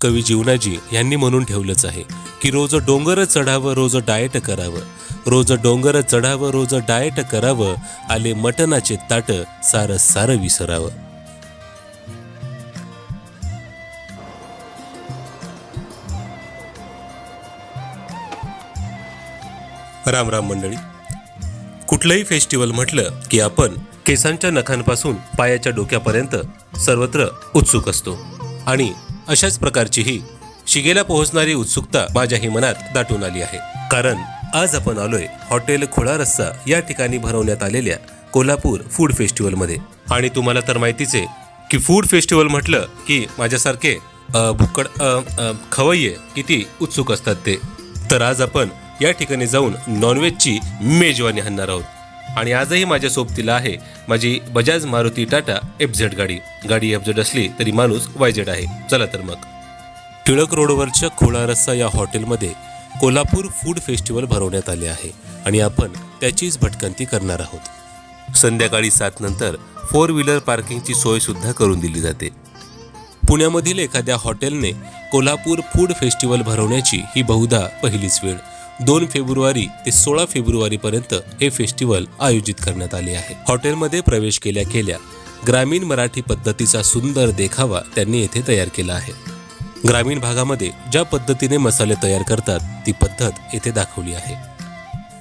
कवी जीवनाजी यांनी म्हणून ठेवलंच आहे की रोज डोंगर चढावं रोज डाएट करावं. रोज डोंगर चढावं रोज डाएट करावं आले मटनाचे ताट सारं सारं विसरावं. राम राम मंडळी. कुठलंही फेस्टिवल म्हटलं की आपण केसांच्या नखांपासून पायाच्या डोक्यापर्यंत सर्वत्र उत्सुक असतो. आणि अशाच प्रकारची ही शिगेला पोहोचणारी उत्सुकता माझ्याही मनात दाटून आली आहे. कारण आज आपण आलोय हॉटेल खोळा रस्सा या ठिकाणी भरवण्यात आलेल्या कोल्हापूर फूड फेस्टिवलमध्ये. आणि तुम्हाला तर माहितीच आहे की फूड फेस्टिवल म्हटलं की माझ्यासारखे भुक्कड खवय्ये किती उत्सुक असतात ते. तर आज आपण या ठिकाणी जाऊन नॉनव्हेजची मेजवानी हाणणार आहोत. आणि आजही माझ्या सोबतीला आहे माझी बजाज मारुती टाटा एफ झेड गाडी. गाडी एफ झेड असली तरी माणूस वायझेड आहे. चला तर मग. टिळक रोडवरच्या खोळा रस्सा या हॉटेलमध्ये कोल्हापूर फूड फेस्टिवल भरवण्यात आले आहे आणि आपण त्याचीच भटकंती करणार आहोत. संध्याकाळी सात नंतर फोर व्हीलर पार्किंगची सोयसुद्धा करून दिली जाते. पुण्यामधील एखाद्या हॉटेलने कोल्हापूर फूड फेस्टिवल भरवण्याची ही बहुधा पहिलीच वेळ. दोन फेब्रुवारी ते सोळा फेब्रुवारीपर्यंत हे फेस्टिवल आयोजित करण्यात आले आहे. हॉटेलमध्ये प्रवेश केल्या केल्या ग्रामीण मराठी पद्धतीचा सुंदर देखावा त्यांनी येथे तयार केला आहे. ग्रामीण भागामध्ये ज्या पद्धतीने मसाले तयार करतात ती पद्धत येथे दाखवली आहे.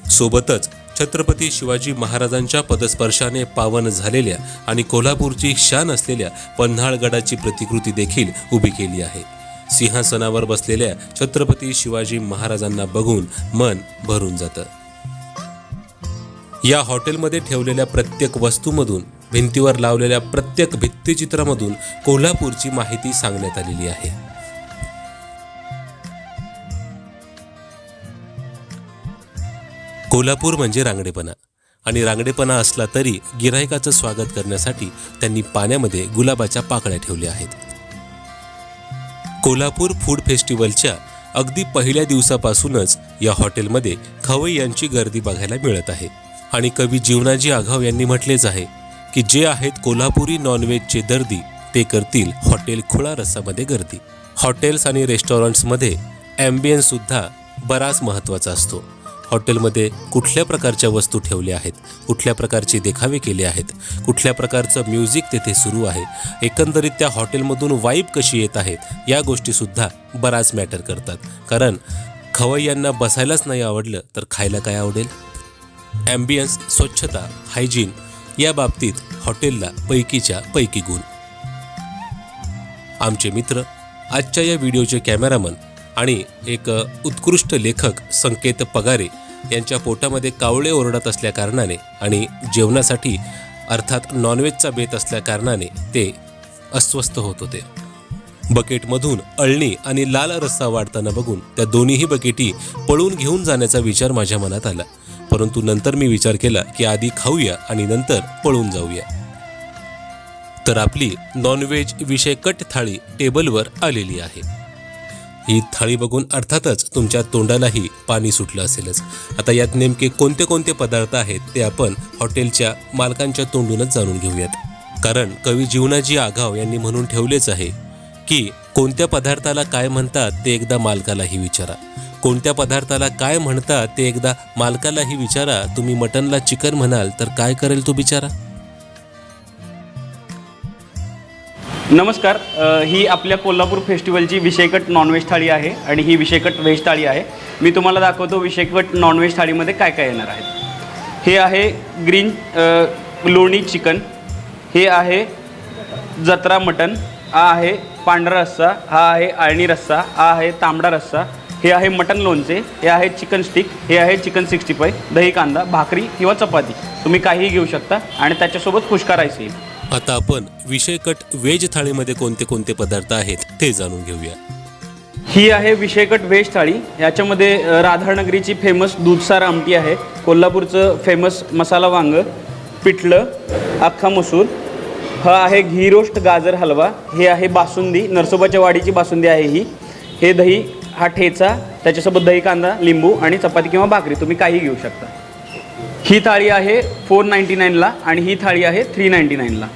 सोबतच छत्रपती शिवाजी महाराजांच्या पदस्पर्शाने पावन झालेल्या आणि कोल्हापूरची शान असलेल्या पन्हाळगडाची प्रतिकृती देखील उभी केली आहे. सिंहासनावर बसलेल्या छत्रपती शिवाजी महाराजांना बघून मन भरून जातं. या हॉटेलमध्ये ठेवलेल्या प्रत्येक वस्तूमधून भिंतीवर लावलेल्या प्रत्येक भित्तिचित्रामधून कोल्हापूरची माहिती सांगण्यात आलेली आहे. कोल्हापूर म्हणजे रांगडेपणा. आणि रांगडेपणा असला तरी गिरायकाचं स्वागत करण्यासाठी त्यांनी पाण्यामध्ये गुलाबाच्या पाकळ्या ठेवल्या आहेत. कोल्हापूर फूड फेस्टिवलच्या अगदी पहिल्या दिवसापासूनच या हॉटेलमध्ये खवय्यांची गर्दी बघायला मिळत आहे. आणि कवी जीवनाजी आघाव यांनी म्हटलेच आहे की जे आहेत कोल्हापुरी नॉनव्हेजचे दर्दी ते करतील हॉटेल खुळा रस्सामध्ये गर्दी. हॉटेल्स आणि रेस्टॉरंट्समध्ये ॲम्बियन्ससुद्धा बराच महत्त्वाचा असतो. हॉटेलमध्ये कुठल्या प्रकारच्या वस्तू ठेवल्या आहेत? कुठल्या प्रकारचे देखावे केले आहेत? कुठल्या प्रकारचं म्युझिक तेथे सुरू आहे? एकंदरीत त्या हॉटेलमधून वाईब कशी येत आहेत या गोष्टीसुद्धा बराच मॅटर करतात. कारण खवय्यांना बसायलाच नाही आवडलं तर खायला काय आवडेल? ॲम्बियन्स स्वच्छता हायजीन या बाबतीत हॉटेलला पैकीच्या पैकी गुण. आमचे मित्र आजच्या या व्हिडिओचे कॅमेरामन आणि एक उत्कृष्ट लेखक संकेत पगारे यांच्या पोटामध्ये कावळे ओरडत असल्याकारणाने आणि जेवणासाठी अर्थात नॉनव्हेजचा बेत असल्याकारणाने ते अस्वस्थ होत होते. बकेटमधून अळणी आणि लाल रस्सा वाढताना बघून त्या दोन्हीही बकेटी पळून घेऊन जाण्याचा विचार माझ्या मनात आला. परंतु नंतर मी विचार केला की आधी खाऊया आणि नंतर पळून जाऊया. तर आपली नॉनव्हेज विषयकट थाळी टेबलवर आलेली आहे. ही थाळी बघून अर्थातच तुमच्या तोंडालाही पाणी सुटलं असेलच. आता यात नेमके कोणते कोणते पदार्थ आहेत ते आपण हॉटेलच्या मालकांच्या तोंडूनच जाणून घेऊयात. कारण कवी जीवनाजी आघाव यांनी म्हणून ठेवलेच आहे की कोणत्या पदार्थाला काय म्हणतात ते एकदा मालकालाही विचारा. कोणत्या पदार्थाला काय म्हणतात ते एकदा मालकालाही विचारा. तुम्ही मटनला चिकन म्हणाल तर काय करेल तो बिचारा? नमस्कार ही आपल्या कोल्हापूर फेस्टिवलची विषयकट नॉनव्हेज थाळी आहे आणि ही विषयकट व्हेज थाळी आहे. मी तुम्हाला दाखवतो विषयकट नॉनव्हेज थाळीमध्ये काय काय येणार आहे. हे आहे ग्रीन लोणी चिकन हे आहे जत्रा मटन हा आहे पांढरा रस्सा हा आहे आळणी रस्सा हा आहे तांबडा रस्सा हे आहे मटन लोणचे हे आहे चिकन स्टिक हे आहे चिकन सिक्स्टी फाय दही कांदा भाकरी किंवा चपाती. तुम्ही काहीही घेऊ शकता आणि त्याच्यासोबत खुशका राईस येईल आता आपण विषयकट व्हेज थाळीमध्ये कोणते कोणते पदार्थ आहेत ते जाणून घेऊया. ही आहे विषयकट व्हेज थाळी. याच्यामध्ये राधानगरीची फेमस दूधसार आमटी आहे. कोल्हापूरचं फेमस मसाला वांग पिठलं अख्खा मसूर. हा आहे घी रोस्ट गाजर हलवा. हे आहे बासुंदी नरसोबाच्या वाडीची बासुंदी आहे ही. हे दही हा ठेचा त्याच्यासोबत दही कांदा लिंबू आणि चपाती किंवा भाकरी. तुम्ही काही घेऊ शकता. ही थाळी आहे फोर नाईंटी नाईनला आणि ही थाळी आहे थ्री नाईंटी नाईनला.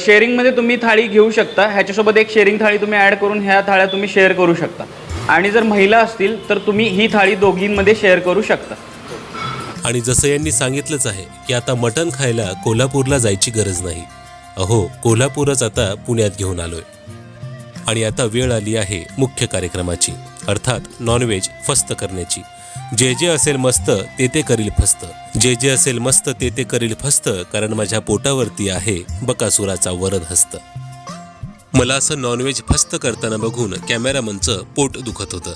शेअरिंगमध्ये तुम्ही थाळी घेऊ शकता. ह्याच्यासोबत एक शेअरिंग थाळी तुम्ही ॲड करून ह्या थाळ्या तुम्ही शेअर करू शकता. आणि जर महिला असतील तर तुम्ही ही थाळी दोघींमध्ये शेअर करू शकता. आणि जसं यांनी सांगितलंच आहे की आता मटण खायला कोल्हापूरला जायची गरज नाही. अहो कोल्हापूरच आता पुण्यात घेऊन आलोय. आणि आता वेळ आली आहे मुख्य कार्यक्रमाची अर्थात नॉनव्हेज फस्त करण्याची. जे जे असेल मस्त ते ते करील फस्त. जे जे असेल मस्त ते ते करील फस्त कारण माझ्या पोटावरती आहे बकासुराचा वरद हस्त. मला असं नॉनव्हेज फस्त करताना बघून कॅमेरामनचं पोट दुखत होतं.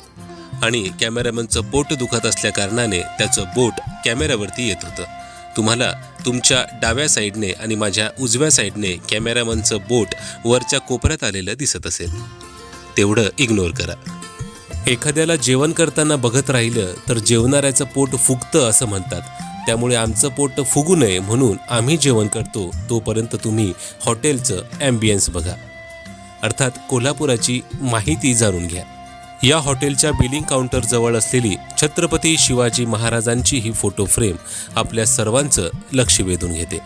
आणि कॅमेरामनचं पोट दुखत असल्याकारणाने त्याचं बोट कॅमेऱ्यावरती येत होतं. तुम्हाला तुमच्या डाव्या साईडने आणि माझ्या उजव्या साईडने कॅमेरामनचं बोट वरच्या कोपऱ्यात आलेलं दिसत असेल. तेवढं इग्नोर करा. एखाद्याला जेवण करताना बघत राहिलं तर जेवणाऱ्याचं पोट फुगतं असं म्हणतात. त्यामुळे आमचं पोट फुगू नये म्हणून आम्ही जेवण करतो. तोपर्यंत तुम्ही हॉटेलचं ॲम्बियन्स बघा. अर्थात कोल्हापुराची माहिती जाणून घ्या. या हॉटेलच्या बिलिंग काउंटरजवळ असलेली छत्रपती शिवाजी महाराजांची ही फोटो फ्रेम आपल्या सर्वांचं लक्ष वेधून घेते.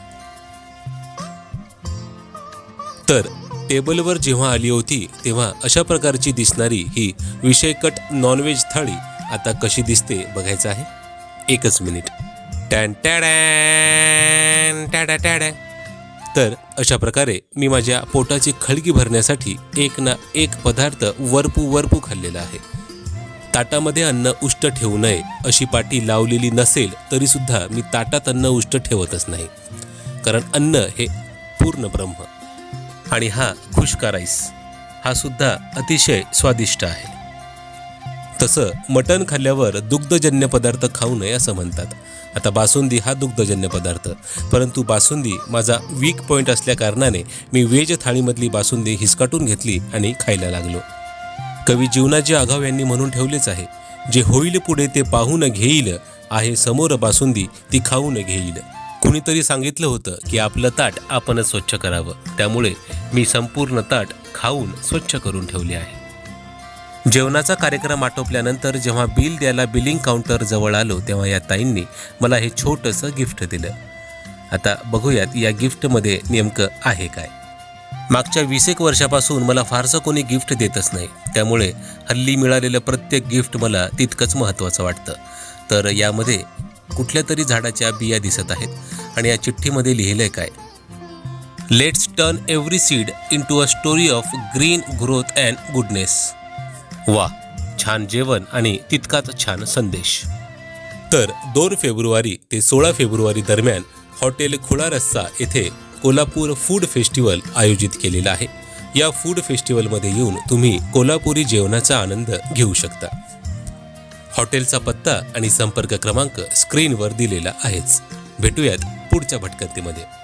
तर टेबलवर जेव्हा आली होती तेव्हा अशा प्रकारची दिसणारी ही विषयकट नॉनव्हेज थाळी आता कशी दिसते बघायचं आहे? एकच मिनिट. टॅन टॅडॅन टॅडा टॅडॅ. तर अशा प्रकारे मी माझ्या पोटाची खळगी भरण्यासाठी एक ना एक पदार्थ वरपू वरपू खाल्लेला आहे. ताटामध्ये अन्न उष्ट ठेवू नये अशी पाटी लावलेली नसेल तरीसुद्धा मी ताटात अन्न उष्ट ठेवतच नाही. कारण अन्न हे पूर्ण ब्रह्म. आणि हा खुशका राईस हा सुद्धा अतिशय स्वादिष्ट आहे. तसं मटण खाल्ल्यावर दुग्धजन्य पदार्थ खाऊ नये असं म्हणतात. आता बासुंदी हा दुग्धजन्य पदार्थ. परंतु बासुंदी माझा वीक पॉईंट असल्याकारणाने मी वेज थाळीमधली बासुंदी हिसकाटून घेतली आणि खायला लागलो. कवी जीवनाचे आघाव यांनी म्हणून ठेवलेच आहे जे होईल पुढे ते पाहून घेईल आहे समोर बासुंदी ती खाऊन घेईल. कुणीतरी सांगितलं होतं की आपलं ताट आपणच स्वच्छ करावं. त्यामुळे मी संपूर्ण ताट खाऊन स्वच्छ करून ठेवले आहे. जेवणाचा कार्यक्रम आटोपल्यानंतर जेव्हा बिल द्यायला बिलिंग काउंटर जवळ आलो तेव्हा या ताईंनी मला हे छोटंसं गिफ्ट दिलं. आता बघूयात या गिफ्टमध्ये नेमकं आहे काय. मागच्या वीस एक वर्षापासून मला फारसं कोणी गिफ्ट देतच नाही. त्यामुळे हल्ली मिळालेलं प्रत्येक गिफ्ट मला तितकंच महत्त्वाचं वाटतं. तर यामध्ये कुठल्या तरी झाडाच्या बिया दिसत आहेत आणि या चिठ्ठीमध्ये लिहिलंय काय. Let's turn every seed into a story of green growth and goodness वा छान जेवण आणि तितकाच छान संदेश. तर दोन फेब्रुवारी ते सोळा फेब्रुवारी दरम्यान हॉटेल खुळा रस्सा येथे कोल्हापूर फूड फेस्टिवल आयोजित केलेला आहे. या फूड फेस्टिवलमध्ये येऊन तुम्ही कोल्हापुरी जेवणाचा आनंद घेऊ शकता. हॉटेलचा पत्ता आणि संपर्क क्रमांक स्क्रीनवर दिलेला आहेच. भेटूयात पुढच्या भटकंतीमध्ये.